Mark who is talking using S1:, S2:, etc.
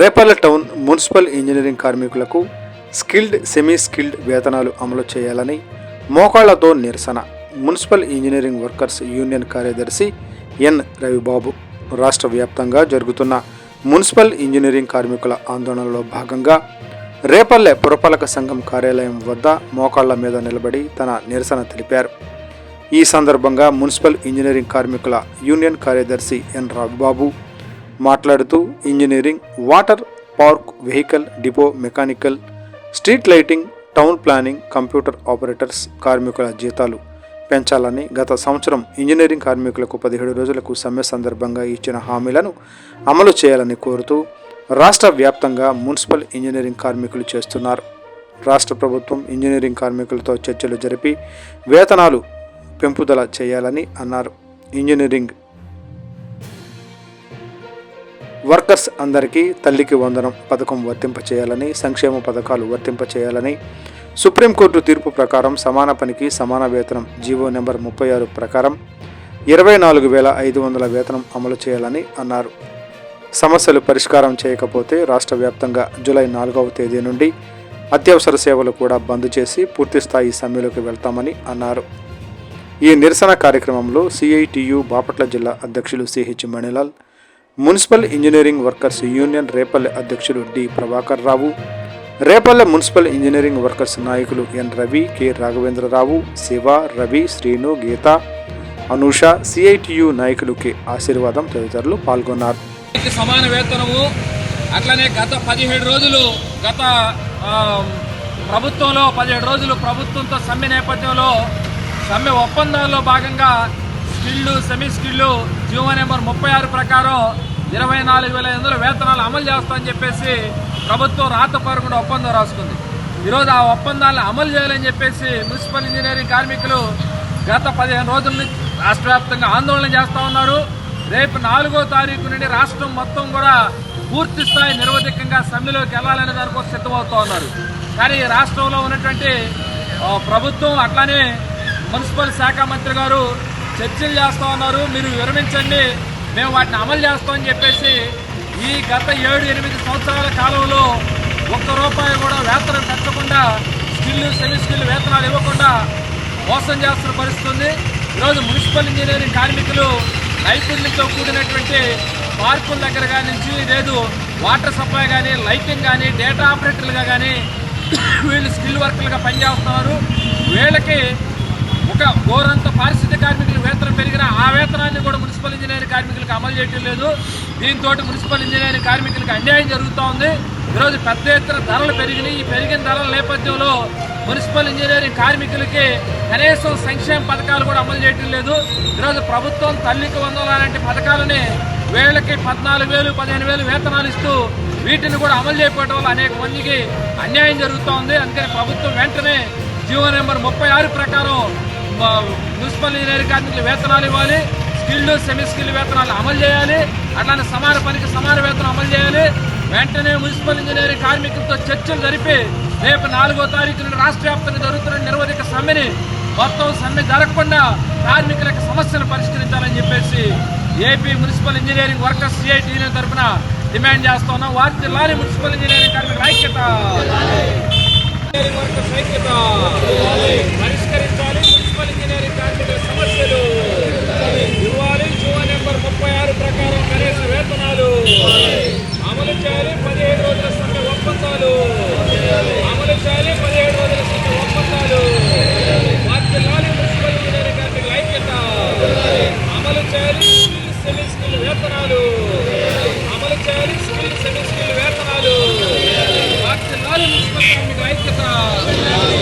S1: Repalle town municipal engineering కార్మికులకు skilled semi skilled వేతనాలు అమలు చేయాలని మోకాళ్ళతో నిరసన మున్సిపల్ ఇంజనీరింగ్ వర్కర్స్ యూనియన్ కార్యదర్శి ఎన్. రవిబాబు. రాష్ట్ర వ్యాప్తంగా జరుగుతున్న మున్సిపల్ ఇంజనీరింగ్ కార్మికుల ఆందోళనలో భాగంగా రేపల్లె పురపాలక సంఘం కార్యాలయం వద్ద మోకాళ్ళ మీద నిలబడి తన నిరసన తెలిపారు. ఈ సందర్భంగా మున్సిపల్ ఇంజనీరింగ్ కార్మికుల యూనియన్ కార్యదర్శి ఎన్. రవిబాబు మాట్లాడుతూ engineering water park vehicle depot mechanical street lighting town planning computer operators కార్మికుల జీతాలు పెంచాలని గత సంవత్సరం ఇంజనీరింగ్ కార్మికులకు పదిహేడు రోజులకు సమ్మె సందర్భంగా ఇచ్చిన హామీలను అమలు చేయాలని కోరుతూ రాష్ట్ర వ్యాప్తంగా మున్సిపల్ ఇంజనీరింగ్ కార్మికులు చేస్తున్నారు. రాష్ట్ర ప్రభుత్వం ఇంజనీరింగ్ కార్మికులతో చర్చలు జరిపి వేతనాలు పెంపుదల చేయాలని అన్నారు. ఇంజనీరింగ్ వర్కర్స్ అందరికీ తల్లికి వందనం పథకం వర్తింపచేయాలని సంక్షేమ పథకాలు వర్తింపచేయాలని సుప్రీంకోర్టు తీర్పు ప్రకారం సమాన పనికి సమాన వేతనం జీవో నెంబర్ ముప్పై ఆరు ప్రకారం ఇరవై నాలుగు వేల ఐదు వందల వేతనం అమలు చేయాలని అన్నారు. సమస్యలు పరిష్కారం చేయకపోతే రాష్ట్ర వ్యాప్తంగా జూలై నాలుగవ తేదీ నుండి అత్యవసర సేవలు కూడా బంద్ చేసి పూర్తిస్థాయి సమ్మెలోకి వెళ్తామని అన్నారు. ఈ నిరసన కార్యక్రమంలో సిఐటియు బాపట్ల జిల్లా అధ్యక్షులు CH Manilal municipal engineering workers union Repalle అధ్యక్షుడు D Prabhakar Rao Repalle municipal engineering workers నాయకులు N Ravi K Raghavendra Rao Siva Ravi Srinu Geetha Anusha CITU నాయకులు కె ఆశీర్వాదం తదితరులు పాల్గొన్నారు.
S2: సమాన వేతనము అట్లనే గత పదిహేడు రోజులు గత ప్రభుత్వంలో పదిహేడు రోజులు ప్రభుత్వంతో సమ్మె నేపథ్యంలో సమ్మె ఒప్పందాల్లో భాగంగా skill semi skill GO number ముప్పై ఆరు ప్రకారం ఇరవై నాలుగు వేల ఐదు వేతనాలు అమలు చేస్తామని చెప్పేసి ప్రభుత్వం రాతపరకుండా ఒప్పందం రాసుకుంది. ఈరోజు ఆ ఒప్పందాలను అమలు చేయాలని చెప్పేసి మున్సిపల్ ఇంజనీరింగ్ కార్మికులు గత పదిహేను రోజుల నుంచి రాష్ట్ర వ్యాప్తంగా ఆందోళన చేస్తూ ఉన్నారు. రేపు నాలుగో తారీఖు నుండి రాష్ట్రం మొత్తం కూడా పూర్తి స్థాయి నిర్వధికంగా సమ్మెలోకి వెళ్ళాలనే దానికోసం సిద్ధమవుతూ ఉన్నారు. కానీ రాష్ట్రంలో ఉన్నటువంటి ప్రభుత్వం అట్లానే మున్సిపల్ శాఖ మంత్రి గారు చర్చలు చేస్తూ ఉన్నారు. మీరు విరమించండి మేము వాటిని అమలు చేస్తామని చెప్పేసి ఈ గత ఏడు ఎనిమిది సంవత్సరాల కాలంలో ఒక్క రూపాయి కూడా వేతనం పెంచకుండా స్కిల్ సెమీ స్కిల్ వేతనాలు ఇవ్వకుండా మోసం చేస్తున్న పరిస్థితి ఉంది. ఈరోజు మున్సిపల్ ఇంజనీరింగ్ కార్మికులు నైపుణ్యంతో కూడినటువంటి పార్కుల దగ్గర కానీ నుంచి లేదు వాటర్ సప్లై కానీ లైటింగ్ కానీ డేటా ఆపరేటర్లుగా కానీ వీళ్ళు స్కిల్ వర్కర్లుగా పనిచేస్తున్నారు. వీళ్ళకి ఒక గోరంత పారిశుద్ధ్య కార్మికుల వేతనం పెరిగిన ఆ వేతనాన్ని కూడా మున్సిపల్ ఇంజనీరింగ్ కార్మికులకు అమలు చేయటం లేదు. దీంతో మున్సిపల్ ఇంజనీరింగ్ కార్మికులకు అన్యాయం జరుగుతూ ఉంది. ఈరోజు పెద్ద ఎత్తున ధరలు పెరిగినాయి. ఈ పెరిగిన ధరల నేపథ్యంలో మున్సిపల్ ఇంజనీరింగ్ కార్మికులకి కనీసం సంక్షేమ పథకాలు కూడా అమలు చేయటం లేదు. ఈరోజు ప్రభుత్వం తల్లికి వందల లాంటి పథకాలని వేలకి పద్నాలుగు వేలు పదిహేను వేలు వేతనాలు ఇస్తూ వీటిని కూడా అమలు చేయకపోవడం వల్ల అనేక మందికి అన్యాయం జరుగుతూ ఉంది. అందుకని ప్రభుత్వం వెంటనే జీవో నెంబర్ ముప్పై ఆరు ప్రకారం మున్సిపల్ ఇంజనీరింగ్ కార్మికులు వేతనాలు ఇవ్వాలి. స్కిల్డ్ సెమీ స్కిల్ వేతనాలు అమలు చేయాలి. అట్లానే సమాన పనికి సమాన వేతనం అమలు చేయాలి. వెంటనే మున్సిపల్ ఇంజనీరింగ్ కార్మికులతో చర్చలు జరిపి రేపు నాలుగో తారీఖు నుండి రాష్ట్ర వ్యాప్తంగా జరుగుతున్న నిరవధిక సమ్మెని మొత్తం సమ్మె జరగకుండా కార్మికుల యొక్క సమస్యను పరిష్కరించాలని చెప్పేసి AP municipal engineering workers CITU union తరఫున డిమాండ్ చేస్తున్నాం వారి లారీ మున్సిపల్ ఇంజనీరింగ్ కార్మికుల ఐక్యత. వర్కర్స్ ఐక్యత. వేతనాలు అమలు చేయాలి స్కూల్ సెమీ స్కిల్ వేతనాలు ఐక్యత.